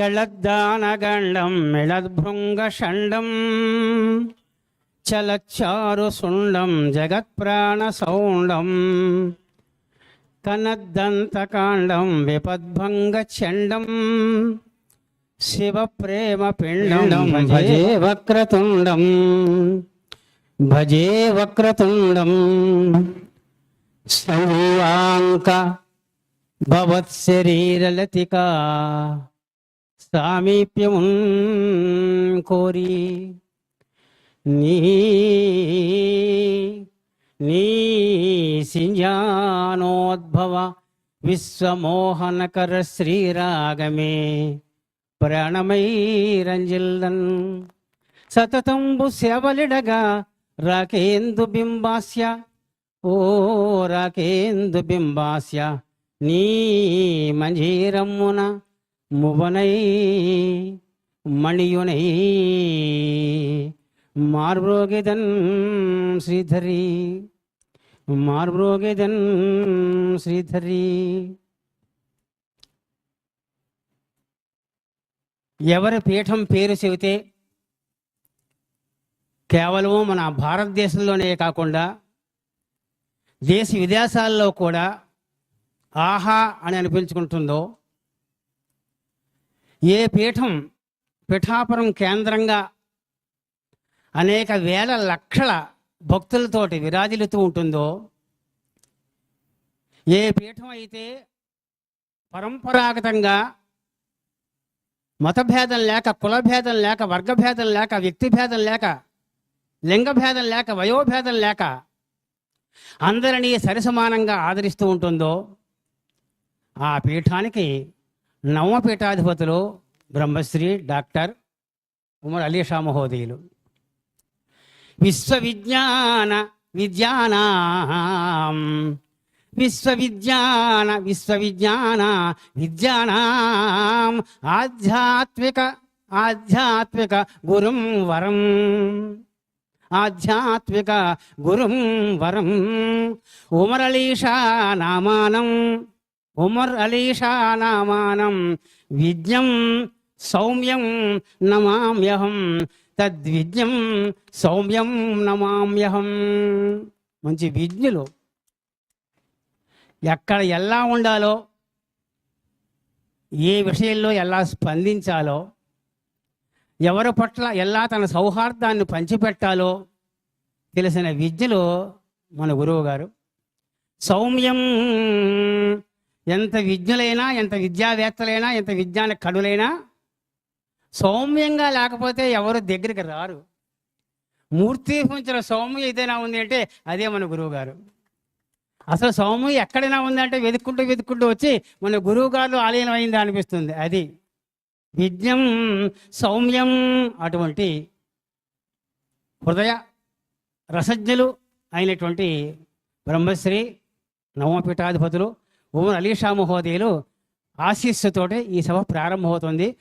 గళద్దానగండం మిళద్భృంగషండం చలచ్చారు సుండం జగత్ప్రాణసౌండం కనద్దంతకాండం విపద్భంగ చండం శివ ప్రేమ పిండం భజే వక్రతుండం భజే వక్రతుండం సౌవాంక భవత్శరీరలతికా సామీప్యమున్ కోరి నీ నీ సింజానోద్భవ విశ్వమోహనకర శ్రీరాగమే. ప్రాణమై రంజిల్లన్ సతతంబు సేవలిడగా రాకేందు బింబాస్య ఓ రాకేందు బింబాస్య నీ మంజీరమ్మున మువనై మణియునై మార్బ్రోగెదన్ శ్రీధరి మార్బ్రోగెదన్ శ్రీధరి. ఎవరి పీఠం పేరు చెబితే కేవలం మన భారతదేశంలోనే కాకుండా దేశ విదేశాల్లో కూడా ఆహా అని అనిపించుకుంటుందో ఏ పీఠం పిఠాపురం కేంద్రంగా అనేక వేల లక్షల భక్తులతోటి విరాజిల్లుతూ ఉంటుందో ఏ పీఠం అయితే పరంపరాగతంగా మతభేదం లేక కులభేదం లేక వర్గభేదం లేక వ్యక్తిభేదం లేక లింగభేదం లేక వయోభేదం లేక అందరినీ సరిసమానంగా ఆదరిస్తూ ఉంటుందో ఆ పీఠానికి నవమపీఠాధిపతులు బ్రహ్మశ్రీ డాక్టర్ ఉమర్ అలీ షా మహోదయులు. విశ్వవిజ్ఞాన విద్యానాం విశ్వవిజ్ఞాన విశ్వవిజ్ఞాన విద్యానాం ఆధ్యాత్మిక ఆధ్యాత్మిక గురుం వరం ఆధ్యాత్మిక గురుం వరం ఉమర్ నామానం ఉమర్ అలీషా నామానం. విజ్ఞం సౌమ్యం నమామ్యహం. తద్విజ్ఞం సౌమ్యం నమామ్యహం. మంచి విజ్ఞులు. ఎక్కడ ఎలా ఉండాలో ఏ విషయంలో ఎలా స్పందించాలో ఎవరి పట్ల ఎలా తన సౌహార్దాన్ని పంచిపెట్టాలో తెలిసిన విద్యలో మన గురువు గారు. సౌమ్యం ఎంత విజ్ఞులైనా ఎంత విద్యావేత్తలైనా ఎంత విజ్ఞాన కడులైనా సౌమ్యంగా లేకపోతే ఎవరు దగ్గరికి రారు. మూర్తి ఉంచిన సౌమ్యం ఏదైనా ఉంది అంటే అదే మన గురువు గారు అసలు సౌమ్యం ఎక్కడైనా ఉందంటే వెతుక్కుంటూ వెతుక్కుంటూ వచ్చి మన గురువు గారు ఆలయం అయింది అనిపిస్తుంది. అది విజ్ఞం సౌమ్యం అటువంటి హృదయ రసజ్ఞులు అయినటువంటి బ్రహ్మశ్రీ నవమపీఠాధిపతులు ఓం అలీషా మహోదయులు ఆశీస్సుతోటే ఈ సభ ప్రారంభమవుతుంది.